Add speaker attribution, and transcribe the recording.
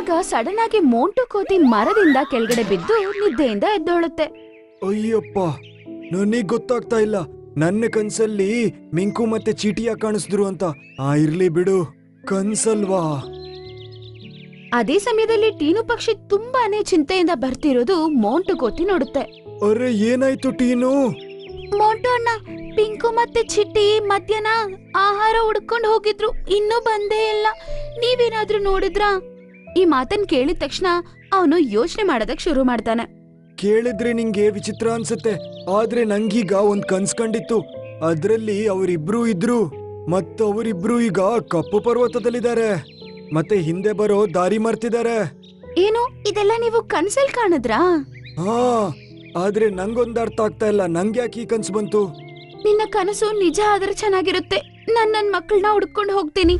Speaker 1: ಆಗ ಸಡನ್ ಆಗಿ ಮೋಂಟು ಕೋತಿ ಮರದಿಂದ ಕೆಳಗಡೆ ಬಿದ್ದು ನಿದ್ದೆಯಿಂದ ಎದ್ದೋಳುತ್ತೆ.
Speaker 2: ಅಯ್ಯಪ್ಪ ನನಗ್ ಗೊತ್ತಾಗ್ತಾ ಇಲ್ಲ. ನನ್ನ ಕನ್ಸಲ್ಲಿ ಮಿಂಕು ಮತ್ತೆ ಚೀಟಿಯ ಕಾಣಿಸಿದ್ರು ಅಂತ. ಆ ಇರ್ಲಿ ಬಿಡು. ಕನ್ಸಲ್ವಾ?
Speaker 1: ಅದೇ ಸಮಯದಲ್ಲಿ ಟೀನು ಪಕ್ಷಿ ತುಂಬಾನೇ ಚಿಂತೆಯಿಂದ ಬರ್ತಿರೋದು ಮೋಂಟು ಕೋತಿ ನೋಡುತ್ತೆ.
Speaker 2: ಅರೆ ಏನಾಯ್ತು ಟೀನು?
Speaker 1: ಮೋಂಟು ಅಣ್ಣ ಪಿಂಕು ಮತ್ತೆ ಚಿಟ್ಟಿ ಮಧ್ಯಾಹ್ನ ಆಹಾರ ಹುಡ್ಕೊಂಡು ಹೋಗಿದ್ರು. ಇನ್ನೂ ಬಂದೇ ಇಲ್ಲ. ನೀವೇನಾದ್ರೂ ನೋಡಿದ್ರಾ? ಈ ಮಾತನ್ ಕೇಳಿದ ತಕ್ಷಣ ಅವನು ಯೋಚನೆ ಮಾಡೋದಕ್ ಶುರು ಮಾಡ್ತಾನೆ.
Speaker 2: ಕೇಳಿದ್ರೆ ನಿಂಗೆ ವಿಚಿತ್ರ ಅನ್ಸುತ್ತೆ ಆದ್ರೆ ನಂಗೀಗ ಒಂದ್ ಕನ್ಸ್ ಕಂಡಿತ್ತು. ಅದ್ರಲ್ಲಿ ಅವರಿಬ್ರು ಇದ್ರು ಮತ್ತ ಅವರಿಬ್ರು ಈಗ ಕಪ್ಪು ಪರ್ವತದಲ್ಲಿದ್ದಾರೆ. ಮತ್ತೆ ಹಿಂದೆ ಬರೋ ದಾರಿ ಮರ್ತಿದ್ದಾರೆ.
Speaker 1: ಏನು? ಇದೆಲ್ಲ ನೀವು ಕನ್ಸಲ್ ಕಾಣಿದ್ರಾ?
Speaker 2: ಹಾ ಆದ್ರೆ ನಂಗೊಂದ್ ಅರ್ಥ ಆಗ್ತಾ ಇಲ್ಲ ನಂಗೆ ಯಾಕೆ ಈ ಕನ್ಸು ಬಂತು?
Speaker 1: ನಿನ್ನ ಕನಸು ನಿಜ ಆದ್ರೆ ಚೆನ್ನಾಗಿರುತ್ತೆ. ನಾನ್ ನನ್ ಮಕ್ಕಳನ್ನ ಹುಡ್ಕೊಂಡು ಹೋಗ್ತೀನಿ.